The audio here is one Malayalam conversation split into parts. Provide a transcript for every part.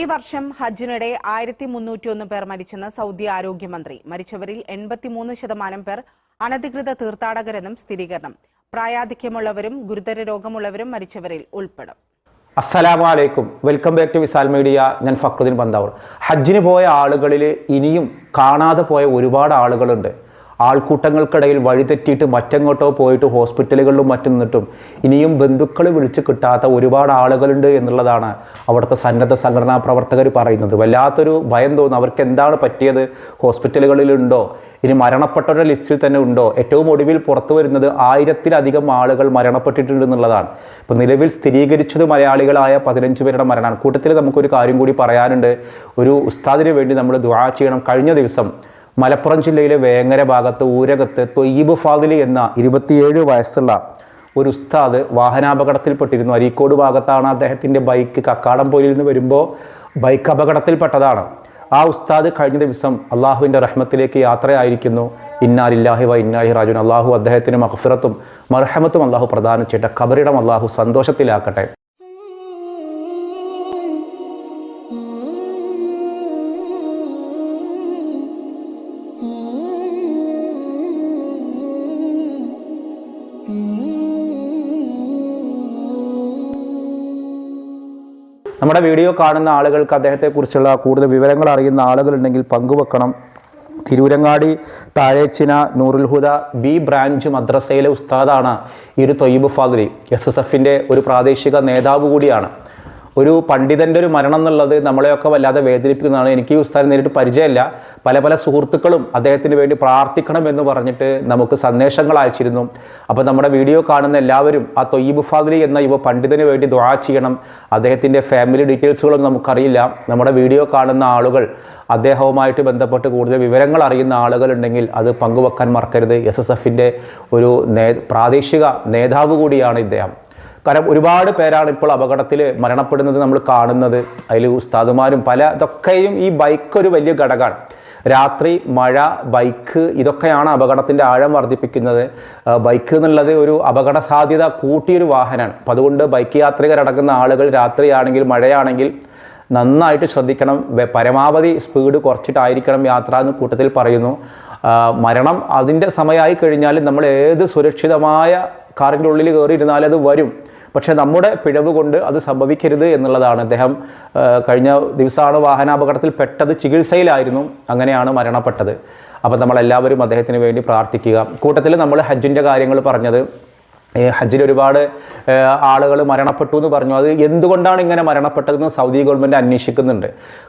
ഈ വർഷം ഹജ്ജിനിടെ ആയിരത്തി മുന്നൂറ്റിയൊന്ന് പേർ മരിച്ചെന്ന് സൗദി ആരോഗ്യമന്ത്രി. മരിച്ചവരിൽ എൺപത്തിമൂന്ന് ശതമാനം പേർ അനധികൃത തീർത്ഥാടകരെന്നും സ്ഥിരീകരണം. പ്രായാധിക്യമുള്ളവരും ഗുരുതര രോഗമുള്ളവരും മരിച്ചവരിൽ ഉൾപ്പെടും. അസ്സലാമലൈക്കും welcome back to Visal media. ഞാൻ ഫക്രുദ്ദീൻ പന്താവൂർ. ഹജ്ജിന് പോയ ആളുകളിൽ ഇനിയും കാണാതെ പോയ ഒരുപാട് ആളുകളുണ്ട്. ആൾക്കൂട്ടങ്ങൾക്കിടയിൽ വഴിതെറ്റിയിട്ട് മറ്റെങ്ങോട്ടോ പോയിട്ട് ഹോസ്പിറ്റലുകളിലും മറ്റും നിന്നിട്ടും ഇനിയും ബന്ധുക്കൾ വിളിച്ച് കിട്ടാത്ത ഒരുപാട് ആളുകളുണ്ട് എന്നുള്ളതാണ് അവിടുത്തെ സന്നദ്ധ സംഘടനാ പ്രവർത്തകർ പറയുന്നത്. വല്ലാത്തൊരു ഭയം തോന്നുന്നു. അവർക്ക് എന്താണ് പറ്റിയത്? ഹോസ്പിറ്റലുകളിലുണ്ടോ ഇനി മരണപ്പെട്ടവരുടെ ലിസ്റ്റിൽ തന്നെ ഉണ്ടോ? ഏറ്റവും ഒടുവിൽ പുറത്തു വരുന്നത് ആയിരത്തിലധികം ആളുകൾ മരണപ്പെട്ടിട്ടുണ്ട് എന്നുള്ളതാണ്. ഇപ്പോൾ നിലവിൽ സ്ഥിരീകരിച്ചത് മലയാളികളായ പതിനഞ്ച് പേരുടെ മരണമാണ്. കൂട്ടത്തിൽ നമുക്കൊരു കാര്യം കൂടി പറയാനുണ്ട്. ഒരു ഉസ്താദിന് വേണ്ടി നമ്മൾ ദുആ ചെയ്യണം. കഴിഞ്ഞ ദിവസം മലപ്പുറം ജില്ലയിലെ വേങ്ങര ഭാഗത്ത് ഊരകത്ത് തൊയ്യബ് ഫാദിലി എന്ന ഇരുപത്തിയേഴ് വയസ്സുള്ള ഒരു ഉസ്താദ് വാഹനാപകടത്തിൽപ്പെട്ടിരുന്നു. അരീക്കോട് ഭാഗത്താണ് അദ്ദേഹത്തിന്റെ ബൈക്ക് കക്കാടംപോയിൽ നിന്ന് വരുമ്പോൾ ബൈക്ക് അപകടത്തിൽപ്പെട്ടതാണ്. ആ ഉസ്താദ് കഴിഞ്ഞ ദിവസം അള്ളാഹുവിന്റെ റഹ്മത്തിലേക്ക് യാത്രയായിരിക്കുന്നു. ഇന്നാലില്ലാഹി വ ഇന്നാഹി റാജുൻ അള്ളാഹു അദ്ദേഹത്തിന് മഹഫിറത്തും മർഹമത്തും അള്ളാഹു പ്രദാനം ചെയ്ത കബറിടം അള്ളാഹു സന്തോഷത്തിലാക്കട്ടെ. നമ്മുടെ വീഡിയോ കാണുന്ന ആളുകൾക്ക് അദ്ദേഹത്തെക്കുറിച്ചുള്ള കൂടുതൽ വിവരങ്ങൾ അറിയുന്ന ആളുകളുണ്ടെങ്കിൽ പങ്കുവെക്കണം. തിരൂരങ്ങാടി താഴേച്ചിന നൂറുൽ ഹുദ ബി ബ്രാഞ്ച് മദ്രസയിലെ ഉസ്താദാണ് ഈ ഒരു ഫാദ്രി എസ് എസ് എഫിന്റെ ഒരു പ്രാദേശിക നേതാവ് കൂടിയാണ്. ഒരു പണ്ഡിതന്റെ ഒരു മരണം എന്നുള്ളത് നമ്മളെയൊക്കെ വല്ലാതെ വേദനിപ്പിക്കുന്നതാണ്. എനിക്ക് ഉസ്താദ് നേരിട്ട് പരിചയമില്ല. പല പല സുഹൃത്തുക്കളും അദ്ദേഹത്തിന് വേണ്ടി പ്രാർത്ഥിക്കണം എന്ന് പറഞ്ഞിട്ട് നമുക്ക് സന്ദേശങ്ങൾ അയച്ചിരുന്നു. അപ്പോൾ നമ്മുടെ വീഡിയോ കാണുന്ന എല്ലാവരും ആ തൊയ്യബ് ഫാദ്ലി എന്ന യുവ പണ്ഡിതന് വേണ്ടി ദുആ ചെയ്യണം. അദ്ദേഹത്തിന്റെ ഫാമിലി ഡീറ്റെയിൽസുകളൊന്നും നമുക്കറിയില്ല. നമ്മുടെ വീഡിയോ കാണുന്ന ആളുകൾ അദ്ദേഹവുമായിട്ട് ബന്ധപ്പെട്ട് കൂടുതൽ വിവരങ്ങൾ അറിയുന്ന ആളുകളുണ്ടെങ്കിൽ അത് പങ്കുവെക്കാൻ മറക്കരുത്. എസ് എസ് എഫിന്റെ ഒരു നേ പ്രാദേശിക നേതാവ് കൂടിയാണ് ഇദ്ദേഹം. കാരണം ഒരുപാട് പേരാണ് ഇപ്പോൾ അപകടത്തിൽ മരണപ്പെടുന്നത് നമ്മൾ കാണുന്നത്. അതിൽ ഉസ്താദുമാരും പല ഇതൊക്കെയും ഈ ബൈക്ക് ഒരു വലിയ ഘടകമാണ്. രാത്രി മഴ ബൈക്ക് ഇതൊക്കെയാണ് അപകടത്തിന്റെ ആഴം വർദ്ധിപ്പിക്കുന്നത്. ബൈക്ക് എന്നുള്ളത് ഒരു അപകട സാധ്യത കൂട്ടിയൊരു വാഹനമാണ്. അപ്പം അതുകൊണ്ട് ബൈക്ക് യാത്രികരടങ്ങുന്ന ആളുകൾ രാത്രിയാണെങ്കിൽ മഴയാണെങ്കിൽ നന്നായിട്ട് ശ്രദ്ധിക്കണം. പരമാവധി സ്പീഡ് കുറച്ചിട്ടായിരിക്കണം യാത്ര എന്ന് കൂട്ടത്തിൽ പറയുന്നു. മരണം അതിന്റെ സമയമായി കഴിഞ്ഞാൽ നമ്മൾ ഏത് സുരക്ഷിതമായ കാറിന്റെ ഉള്ളിൽ കയറി ഇരുന്നാലും അത് വരും. പക്ഷേ നമ്മുടെ പിഴവ് കൊണ്ട് അത് സംഭവിക്കരുത് എന്നുള്ളതാണ്. അദ്ദേഹം കഴിഞ്ഞ ദിവസമാണ് വാഹനാപകടത്തിൽ പെട്ടത് ചികിത്സയിലായിരുന്നു. അങ്ങനെയാണ് മരണപ്പെട്ടത്. അപ്പം നമ്മളെല്ലാവരും അദ്ദേഹത്തിന് വേണ്ടി പ്രാർത്ഥിക്കുക. കൂട്ടത്തിൽ നമ്മൾ ഹജ്ജിന്റെ കാര്യങ്ങൾ പറഞ്ഞത്. ഹജ്ജിൽ ഒരുപാട് ആളുകൾ മരണപ്പെട്ടു എന്ന് പറഞ്ഞു. അത് എന്തുകൊണ്ടാണ് ഇങ്ങനെ മരണപ്പെട്ടതെന്ന് സൗദി ഗവൺമെന്റ് അന്വേഷിക്കുന്നുണ്ട്.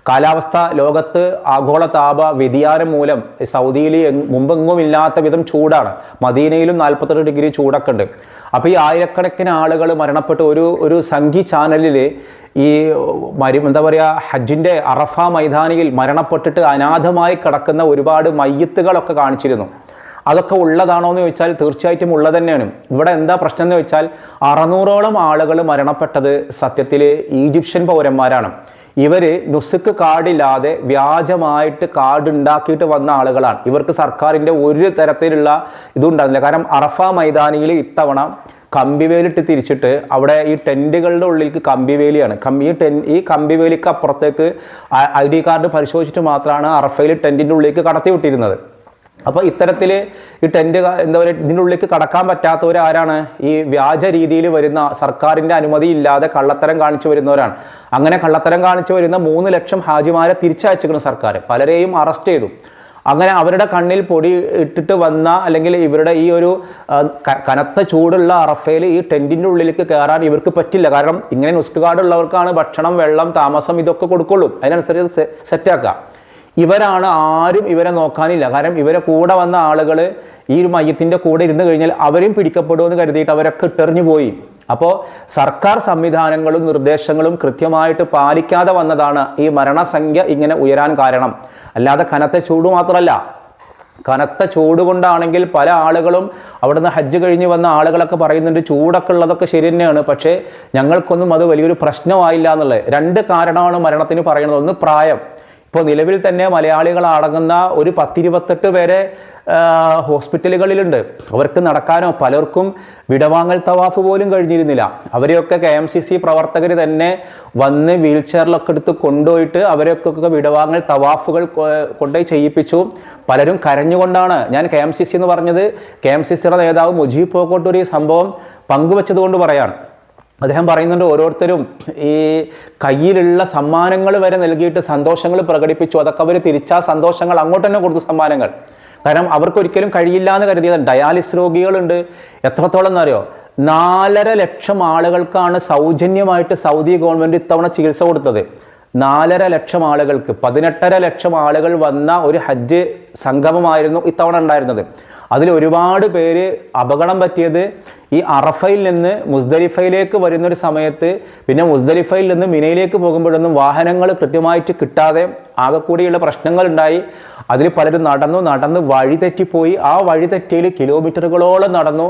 കാലാവസ്ഥ ലോകത്ത് ആഗോള താപ വ്യതിയാനം മൂലം സൗദിയിൽ മുമ്പെങ്ങും ഇല്ലാത്ത വിധം ചൂടാണ്. മദീനയിലും നാൽപ്പത്തെട്ട് ഡിഗ്രി ചൂടൊക്കെ ഉണ്ട്. അപ്പോൾ ഈ ആയിരക്കണക്കിന് ആളുകൾ മരണപ്പെട്ട ഒരു ഒരു സംഘി ചാനലിൽ ഈ മരി എന്താ പറയുക ഹജ്ജിന്റെ അറഫ മൈതാനിയിൽ മരണപ്പെട്ടിട്ട് അനാഥമായി കിടക്കുന്ന ഒരുപാട് മയ്യത്തുകളൊക്കെ കാണിച്ചിരുന്നു. അതൊക്കെ ഉള്ളതാണോ എന്ന് ചോദിച്ചാൽ തീർച്ചയായിട്ടും ഉള്ളത് തന്നെയാണ്. ഇവിടെ എന്താ പ്രശ്നം എന്ന് വെച്ചാൽ അറുന്നൂറോളം ആളുകൾ മരണപ്പെട്ടത് സത്യത്തിൽ ഈജിപ്ഷ്യൻ പൗരന്മാരാണ്. ഇവർ നുസുക്ക് കാർഡില്ലാതെ വ്യാജമായിട്ട് കാർഡ് ഉണ്ടാക്കിയിട്ട് വന്ന ആളുകളാണ്. ഇവർക്ക് സർക്കാരിന്റെ ഒരു തരത്തിലുള്ള ഇതുണ്ടാകുന്നില്ല. കാരണം അറഫ മൈതാനിയിൽ ഇത്തവണ കമ്പിവേലിട്ട് തിരിച്ചിട്ട് അവിടെ ഈ ടെന്റുകളുടെ ഉള്ളിലേക്ക് കമ്പിവേലിയാണ്. കമ്പി ഈ ടെൻ ഈ കമ്പിവേലിക്ക് അപ്പുറത്തേക്ക് ഐ ഡി കാർഡ് പരിശോധിച്ചിട്ട് മാത്രമാണ് അറഫയിൽ ടെന്റിന്റെ ഉള്ളിലേക്ക് കടത്തി വിട്ടിരുന്നത് അപ്പോൾ ഇത്തരത്തിൽ ഈ ടെന്റ് എന്താ പറയുക ഇതിന്റെ ഉള്ളിലേക്ക് കടക്കാൻ പറ്റാത്തവർ ആരാണ്? ഈ വ്യാജ രീതിയിൽ വരുന്ന സർക്കാരിന്റെ അനുമതി ഇല്ലാതെ കള്ളത്തരം കാണിച്ചു വരുന്നവരാണ്. അങ്ങനെ കള്ളത്തരം കാണിച്ചു വരുന്ന മൂന്ന് ലക്ഷം ഹാജിമാരെ തിരിച്ചയച്ചിരിക്കുന്നു സർക്കാർ പലരെയും അറസ്റ്റ് ചെയ്തു. അങ്ങനെ അവരുടെ കണ്ണിൽ പൊടി ഇട്ടിട്ട് വന്ന അല്ലെങ്കിൽ ഇവരുടെ ഈ ഒരു കനത്ത ചൂടുള്ള അറഫയിൽ ഈ ടെന്റിന്റെ ഉള്ളിലേക്ക് കയറാൻ ഇവർക്ക് പറ്റില്ല. കാരണം ഇങ്ങനെ നുസ്റ്റ് കാർഡുള്ളവർക്കാണ് ഭക്ഷണം വെള്ളം താമസം ഇതൊക്കെ കൊടുക്കുള്ളൂ. അതിനനുസരിച്ച് സെറ്റാക്കുക ഇവരാണ് ആരും ഇവരെ നോക്കാനില്ല. കാരണം ഇവരെ കൂടെ വന്ന ആളുകൾ ഈ ഒരു മയ്യത്തിന്റെ കൂടെ ഇരുന്ന് കഴിഞ്ഞാൽ അവരെയും പിടിക്കപ്പെടുമെന്ന് കരുതിയിട്ട് അവരൊക്കെ ഇട്ടെറിഞ്ഞു പോയി. അപ്പോൾ സർക്കാർ സംവിധാനങ്ങളും നിർദ്ദേശങ്ങളും കൃത്യമായിട്ട് പാലിക്കാതെ വന്നതാണ് ഈ മരണസംഖ്യ ഇങ്ങനെ ഉയരാൻ കാരണം. അല്ലാതെ കനത്ത ചൂട് മാത്രമല്ല. കനത്ത ചൂട് കൊണ്ടാണെങ്കിൽ പല ആളുകളും അവിടുന്ന് ഹജ്ജ് കഴിഞ്ഞ് വന്ന ആളുകളൊക്കെ പറയുന്നുണ്ട് ചൂടൊക്കെ ഉള്ളതൊക്കെ ശരി തന്നെയാണ്. പക്ഷേ ഞങ്ങൾക്കൊന്നും അത് വലിയൊരു പ്രശ്നമായില്ല എന്നുള്ളത്. രണ്ട് കാരണമാണ് മരണത്തിന് പറയുന്നത്. ഒന്ന് പ്രായം. ഇപ്പോൾ നിലവിൽ തന്നെ മലയാളികൾ അടങ്ങുന്ന ഒരു പത്തിരുപത്തെട്ട് പേരെ ഹോസ്പിറ്റലുകളിലുണ്ട്. അവർക്ക് നടക്കാനോ പലർക്കും വിടവാങ്ങൽ തവാഫ് പോലും കഴിഞ്ഞിരുന്നില്ല. അവരെയൊക്കെ കെ എം സി സി പ്രവർത്തകർ തന്നെ വന്ന് വീൽ ചെയറിലൊക്കെ എടുത്ത് കൊണ്ടുപോയിട്ട് അവരൊക്കെ വിടവാങ്ങൽ തവാഫുകൾ കൊണ്ടുപോയി ചെയ്യിപ്പിച്ചു. പലരും കരഞ്ഞുകൊണ്ടാണ്. ഞാൻ കെ എം സി സി എന്ന് പറഞ്ഞത് കെ എം സി സിയുടെ നേതാവ് മുജീബ് പോക്കോട്ടൂർ ഈ സംഭവം പങ്കുവച്ചതുകൊണ്ട് പറയാണ്. അദ്ദേഹം പറയുന്നുണ്ട് ഓരോരുത്തരും ഈ കയ്യിലുള്ള സമ്മാനങ്ങൾ വരെ നൽകിയിട്ട് സന്തോഷങ്ങൾ പ്രകടിപ്പിച്ചു. അതൊക്കെ അവർ തിരിച്ചാ സന്തോഷങ്ങൾ അങ്ങോട്ട് തന്നെ കൊടുത്തു സമ്മാനങ്ങൾ. കാരണം അവർക്കൊരിക്കലും കഴിയില്ല എന്ന് കരുതിയത് ഡയാലിസ് രോഗികളുണ്ട്. എത്രത്തോളം എന്നറിയോ? നാലര ലക്ഷം ആളുകൾക്കാണ് സൗജന്യമായിട്ട് സൗദി ഗവൺമെന്റ് ഇത്തവണ ചികിത്സ കൊടുത്തത്. നാലര ലക്ഷം ആളുകൾക്ക് പതിനെട്ടര ലക്ഷം ആളുകൾ വന്ന ഒരു ഹജ്ജ് സംഗമമായിരുന്നു ഇത്തവണ ഉണ്ടായിരുന്നത്. അതിൽ ഒരുപാട് പേര് അപകടം പറ്റിയത് ഈ അറഫയിൽ നിന്ന് മുസ്ദലിഫയിലേക്ക് വരുന്നൊരു സമയത്ത് പിന്നെ മുസ്ദലിഫയിൽ നിന്ന് മിനയിലേക്ക് പോകുമ്പോഴൊന്നും വാഹനങ്ങൾ കൃത്യമായിട്ട് കിട്ടാതെ ആകെ കൂടിയുള്ള പ്രശ്നങ്ങൾ ഉണ്ടായി. അതിൽ പലരും നടന്നു നടന്ന് വഴി തെറ്റിപ്പോയി ആ വഴി തെറ്റിയിൽ കിലോമീറ്ററുകളോളം നടന്നു.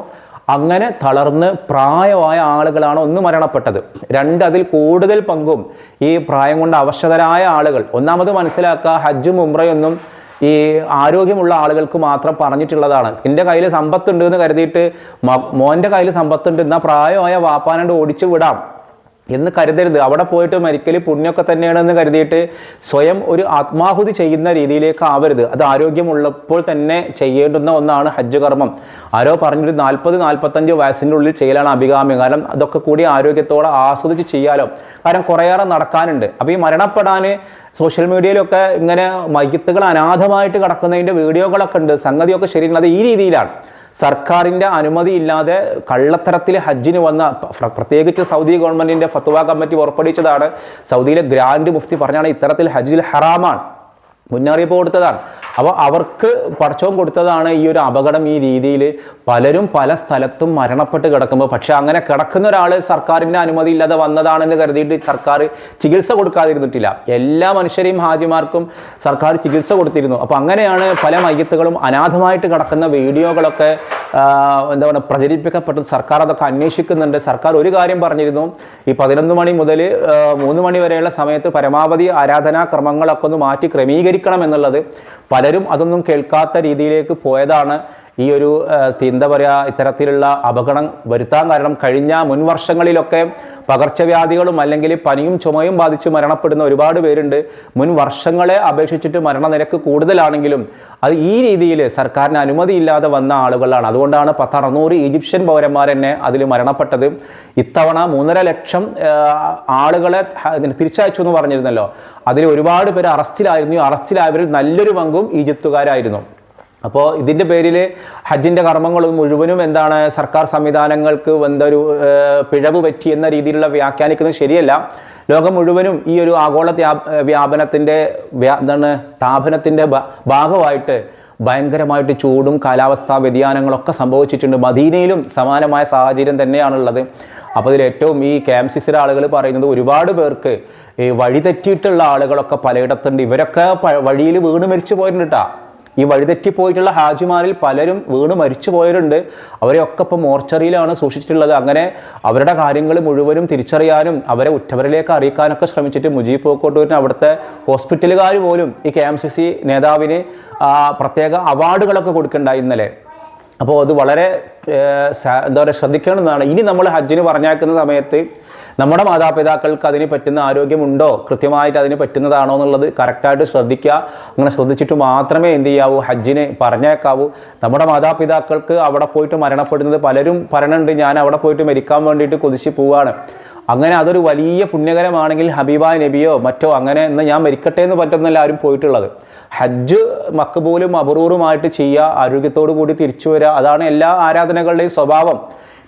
അങ്ങനെ തളർന്ന് പ്രായമായ ആളുകളാണ് ഒന്ന് മരണപ്പെട്ടത്. രണ്ട് അതിൽ കൂടുതൽ പങ്കും ഈ പ്രായം കൊണ്ട് അവശതരായ ആളുകൾ. ഒന്നാമത് മനസ്സിലാക്കുക ഹജ്ജും ഉമ്രയൊന്നും ഈ ആരോഗ്യമുള്ള ആളുകൾക്ക് മാത്രം പറഞ്ഞിട്ടുള്ളതാണ്. എന്റെ കയ്യിൽ സമ്പത്തുണ്ട് എന്ന് കരുതിയിട്ട് മോന്റെ കയ്യിൽ സമ്പത്തുണ്ട് എന്നാൽ പ്രായമായ വാപ്പാനണ്ട് ഓടിച്ചു വിടാം. എന്ന് കരുതരുത്. അവിടെ പോയിട്ട് മരിക്കൽ പുണ്യമൊക്കെ തന്നെയാണെന്ന് കരുതിയിട്ട് സ്വയം ഒരു ആത്മാഹുതി ചെയ്യുന്ന രീതിയിലേക്ക് ആവരുത്. അത് ആരോഗ്യമുള്ളപ്പോൾ തന്നെ ചെയ്യേണ്ടുന്ന ഒന്നാണ് ഹജ്ജ് കർമ്മം. ആരോ പറഞ്ഞൊരു നാൽപ്പത് നാൽപ്പത്തഞ്ച് വയസ്സിന്റെ ഉള്ളിൽ ചെയ്യലാണ് അഭികാമ്യം. കാരണം അതൊക്കെ കൂടി ആരോഗ്യത്തോടെ ആസ്വദിച്ച് ചെയ്യാലോ. കാരണം കുറേയേറെ നടക്കാനുണ്ട്. അപ്പോൾ ഈ മരണപ്പെടാൻ സോഷ്യൽ മീഡിയയിലൊക്കെ ഇങ്ങനെ മയ്യത്തുകൾ അനാഥമായിട്ട് കിടക്കുന്നതിന്റെ വീഡിയോകളൊക്കെ ഉണ്ട്. സംഗതിയൊക്കെ ശരിയാണ് അത് ഈ രീതിയിലാണ്. സർക്കാരിന്റെ അനുമതി ഇല്ലാതെ കള്ളത്തരത്തിൽ ഹജ്ജിന് വന്ന പ്ര- പ്രത്യേകിച്ച് സൗദി ഗവൺമെന്റിന്റെ ഫത്വ കമ്മിറ്റി പുറപ്പെടുവിച്ചതാണ്. സൗദിയിലെ ഗ്രാൻഡ് മുഫ്തി പറഞ്ഞാണ് ഇത്തരത്തിൽ ഹജ്ജിൽ ഹറാമാണ്. മുന്നറിയിപ്പ് കൊടുത്തതാണ്. അപ്പോൾ അവർക്ക് പടച്ചവും കൊടുത്തതാണ് ഈ ഒരു അപകടം ഈ രീതിയിൽ പലരും പല സ്ഥലത്തും മരണപ്പെട്ട് കിടക്കുമ്പോൾ. പക്ഷെ അങ്ങനെ കിടക്കുന്ന ഒരാൾ സർക്കാരിന്റെ അനുമതി ഇല്ലാതെ വന്നതാണെന്ന് കരുതിയിട്ട് സർക്കാർ ചികിത്സ കൊടുക്കാതിരുന്നിട്ടില്ല. എല്ലാ മനുഷ്യരെയും ഹാജിമാർക്കും സർക്കാർ ചികിത്സ കൊടുത്തിരുന്നു. അപ്പോൾ അങ്ങനെയാണ് പല മയ്യത്തുകളും അനാഥമായിട്ട് കിടക്കുന്ന വീഡിയോകളൊക്കെ എന്താ പറയുക പ്രചരിപ്പിക്കപ്പെട്ടത് സർക്കാർ അതൊക്കെ അന്വേഷിക്കുന്നുണ്ട്. സർക്കാർ ഒരു കാര്യം പറഞ്ഞിരുന്നു ഈ പതിനൊന്ന് മണി മുതൽ മൂന്ന് മണി വരെയുള്ള സമയത്ത് പരമാവധി ആരാധനാ ക്രമങ്ങളൊക്കെ ഒന്ന് മാറ്റി ക്രമീകരിക്കണം എന്നുള്ളത് പലരും അതൊന്നും കേൾക്കാത്ത രീതിയിലേക്ക് പോയതാണ് ഈ ഒരു എന്താ പറയുക ഇത്തരത്തിലുള്ള അപകടം വരുത്താൻ കാരണം കഴിഞ്ഞ മുൻ വർഷങ്ങളിലൊക്കെ പകർച്ചവ്യാധികളും അല്ലെങ്കിൽ പനിയും ചുമയും ബാധിച്ച് മരണപ്പെടുന്ന ഒരുപാട് പേരുണ്ട്. മുൻ വർഷങ്ങളെ അപേക്ഷിച്ചിട്ട് മരണനിരക്ക് കൂടുതലാണെങ്കിലും അത് ഈ രീതിയിൽ സർക്കാരിന് അനുമതിയില്ലാതെ വന്ന ആളുകളാണ്. അതുകൊണ്ടാണ് പത്തറുന്നൂറ് ഈജിപ്ഷ്യൻ പൗരന്മാർ തന്നെ അതിൽ മരണപ്പെട്ടത്. ഇത്തവണ മൂന്നര ലക്ഷം ആളുകളെ തിരിച്ചയച്ചു എന്ന് പറഞ്ഞിരുന്നല്ലോ. അതിൽ ഒരുപാട് പേര് അറസ്റ്റിലായിരുന്നു. അറസ്റ്റിലായവരിൽ നല്ലൊരു പങ്കും ഈജിപ്തുകാരായിരുന്നു. അപ്പോൾ ഇതിന്റെ പേരിൽ ഹജ്ജിന്റെ കർമ്മങ്ങൾ മുഴുവനും എന്താണ് സർക്കാർ സംവിധാനങ്ങൾക്ക് എന്തൊരു പിഴവ് പറ്റി എന്ന രീതിയിലുള്ള വ്യാഖ്യാനിക്കുന്നത് ശരിയല്ല. ലോകം മുഴുവനും ഈ ഒരു ആഗോള വ്യാ- വ്യാപനത്തിന്റെ വ്യാ- എന്താണ് താപനത്തിന്റെ ഭാഗമായിട്ട് ഭയങ്കരമായിട്ട് ചൂടും കാലാവസ്ഥാ വ്യതിയാനങ്ങളൊക്കെ സംഭവിച്ചിട്ടുണ്ട്. മദീനയിലും സമാനമായ സാഹചര്യം തന്നെയാണുള്ളത്. അപ്പോൾ ഇതിൽ ഏറ്റവും ഈ ക്യാംസിസിലെ ആളുകൾ പറയുന്നത് ഒരുപാട് പേർക്ക് ഈ വഴി തെറ്റിയിട്ടുള്ള ആളുകളൊക്കെ പലയിടത്തുണ്ട്. ഇവരൊക്കെ വഴിയിൽ വീണ് മരിച്ചു പോയിട്ടുണ്ട് ട്ടാ. ഈ വഴിതെറ്റിപ്പോയിട്ടുള്ള ഹാജിമാരിൽ പലരും വീണ് മരിച്ചു പോയവരുണ്ട് അവരെയൊക്കെ ഇപ്പോൾ മോർച്ചറിയിലാണ് സൂക്ഷിച്ചിട്ടുള്ളത്. അങ്ങനെ അവരുടെ കാര്യങ്ങൾ മുഴുവനും തിരിച്ചറിയാനും അവരെ ഉറ്റവരിലേക്ക് അറിയിക്കാനൊക്കെ ശ്രമിച്ചിട്ട് മുജീബ് പോക്കോട്ടൂരിന് അവിടുത്തെ ഹോസ്പിറ്റലുകാർ പോലും ഈ കെ എം സി സി നേതാവിന് പ്രത്യേക അവാർഡുകളൊക്കെ കൊടുക്കണ്ടായി ഇന്നലെ. അപ്പോൾ അത് വളരെ എന്താ പറയുക ശ്രദ്ധിക്കണമെന്നാണ് ഇനി നമ്മൾ ഹജ്ജിന് പറഞ്ഞേക്കുന്ന സമയത്ത് നമ്മുടെ മാതാപിതാക്കൾക്ക് അതിന് പറ്റുന്ന ആരോഗ്യമുണ്ടോ? കൃത്യമായിട്ട് അതിന് പറ്റുന്നതാണോ എന്നുള്ളത് കറക്റ്റായിട്ട് ശ്രദ്ധിക്കുക. അങ്ങനെ ശ്രദ്ധിച്ചിട്ട് മാത്രമേ എന്ത് ചെയ്യാവൂ? ഹജ്ജിന് പറഞ്ഞേക്കാവൂ. നമ്മുടെ മാതാപിതാക്കൾക്ക് അവിടെ പോയിട്ട് മരണപ്പെടുന്നത് പലരും പറയണുണ്ട് ഞാൻ അവിടെ പോയിട്ട് മരിക്കാൻ വേണ്ടിയിട്ട് കൊതിച്ച് പോവാണ്. അങ്ങനെ അതൊരു വലിയ പുണ്യകരമാണെങ്കിൽ ഹബീബ നബിയോ മറ്റോ അങ്ങനെ എന്ന് ഞാൻ മരിക്കട്ടെ എന്ന് പറ്റുന്നല്ല ആരും പോയിട്ടുള്ളത്. ഹജ്ജ് മക്കബൂലും അബറൂറുമായിട്ട് ചെയ്യുക ആരോഗ്യത്തോടു കൂടി തിരിച്ചു വരിക അതാണ് എല്ലാ ആരാധനകളുടെയും സ്വഭാവം.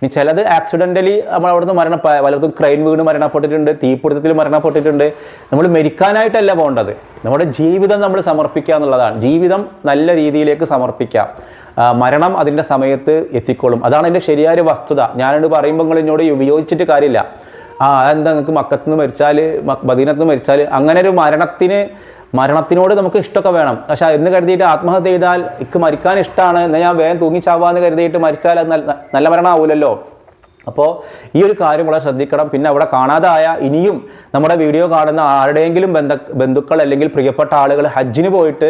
ഇനി ചിലത് ആക്സിഡന്റലി നമ്മൾ അവിടുന്ന് മരണ വല്ലതും ക്രെയിൻ വീണ് മരണപ്പെട്ടിട്ടുണ്ട് തീപിടുത്തത്തിൽ മരണപ്പെട്ടിട്ടുണ്ട്. നമ്മൾ മരിക്കാനായിട്ടല്ല പോകേണ്ടത്. നമ്മുടെ ജീവിതം നമ്മൾ സമർപ്പിക്കുക എന്നുള്ളതാണ്. ജീവിതം നല്ല രീതിയിലേക്ക് സമർപ്പിക്കാം. മരണം അതിന്റെ സമയത്ത് എത്തിക്കോളും അതാണ് എന്റെ ശരിയായ വസ്തുത. ഞാനത് പറയുമ്പോൾ നിങ്ങൾ എന്നോട് ഉപയോഗിച്ചിട്ട് കാര്യമില്ല. ആ അതെന്താ നിങ്ങൾക്ക് മക്കത്ത് നിന്ന് മരിച്ചാൽ മദീനത്ത് നിന്ന് മരിച്ചാൽ അങ്ങനെ ഒരു മരണത്തിന് മരണത്തിനോട് നമുക്ക് ഇഷ്ടമൊക്കെ വേണം. പക്ഷെ എന്ന് കരുതിയിട്ട് ആത്മഹത്യ ചെയ്താൽ എനിക്ക് മരിക്കാൻ ഇഷ്ടമാണ്. എന്നാൽ ഞാൻ വേഗം തൂങ്ങിച്ചാവാന്ന് കരുതിയിട്ട് മരിച്ചാൽ അത് നല്ല മരണമാവില്ലല്ലോ അപ്പോൾ ഈ ഒരു കാര്യം വളരെ ശ്രദ്ധിക്കണം. പിന്നെ അവിടെ കാണാതായ ഇനിയും നമ്മുടെ വീഡിയോ കാണുന്ന ആരുടെയെങ്കിലും ബന്ധ ബന്ധുക്കൾ അല്ലെങ്കിൽ പ്രിയപ്പെട്ട ആളുകൾ ഹജ്ജിന് പോയിട്ട്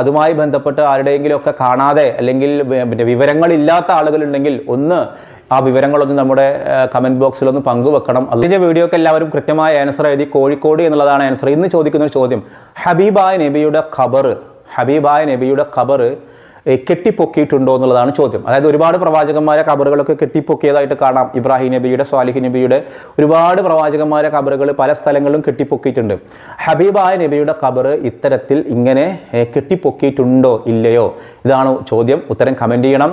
അതുമായി ബന്ധപ്പെട്ട് ആരുടെയെങ്കിലും ഒക്കെ കാണാതെ അല്ലെങ്കിൽ പിന്നെ വിവരങ്ങളില്ലാത്ത ആളുകളുണ്ടെങ്കിൽ ഒന്ന് ആ വിവരങ്ങളൊന്ന് നമ്മുടെ കമന്റ് ബോക്സിലൊന്ന് പങ്കുവെക്കണം. അതിന്റെ വീഡിയോക്ക് എല്ലാവരും കൃത്യമായ ആൻസർ എഴുതി കോഴിക്കോട് എന്നുള്ളതാണ് ആൻസർ ഇന്ന് ചോദിക്കുന്ന ഒരു ചോദ്യം. ഹബീബായ നബിയുടെ ഖബർ ഹബീബായ നബിയുടെ ഖബർ കെട്ടിപ്പൊക്കിയിട്ടുണ്ടോ എന്നുള്ളതാണ് ചോദ്യം. അതായത് ഒരുപാട് പ്രവാചകന്മാരെ കബറുകളൊക്കെ കെട്ടിപ്പൊക്കിയതായിട്ട് കാണാം. ഇബ്രാഹിം നബിയുടെ സ്വാലിഹി നബിയുടെ ഒരുപാട് പ്രവാചകന്മാരെ കബറുകൾ പല സ്ഥലങ്ങളിലും കെട്ടിപ്പൊക്കിയിട്ടുണ്ട്. ഹബീബായ നബിയുടെ കബർ ഇത്തരത്തിൽ ഇങ്ങനെ കെട്ടിപ്പൊക്കിയിട്ടുണ്ടോ ഇല്ലയോ? ഇതാണ് ചോദ്യം. ഉത്തരം കമന്റ് ചെയ്യണം.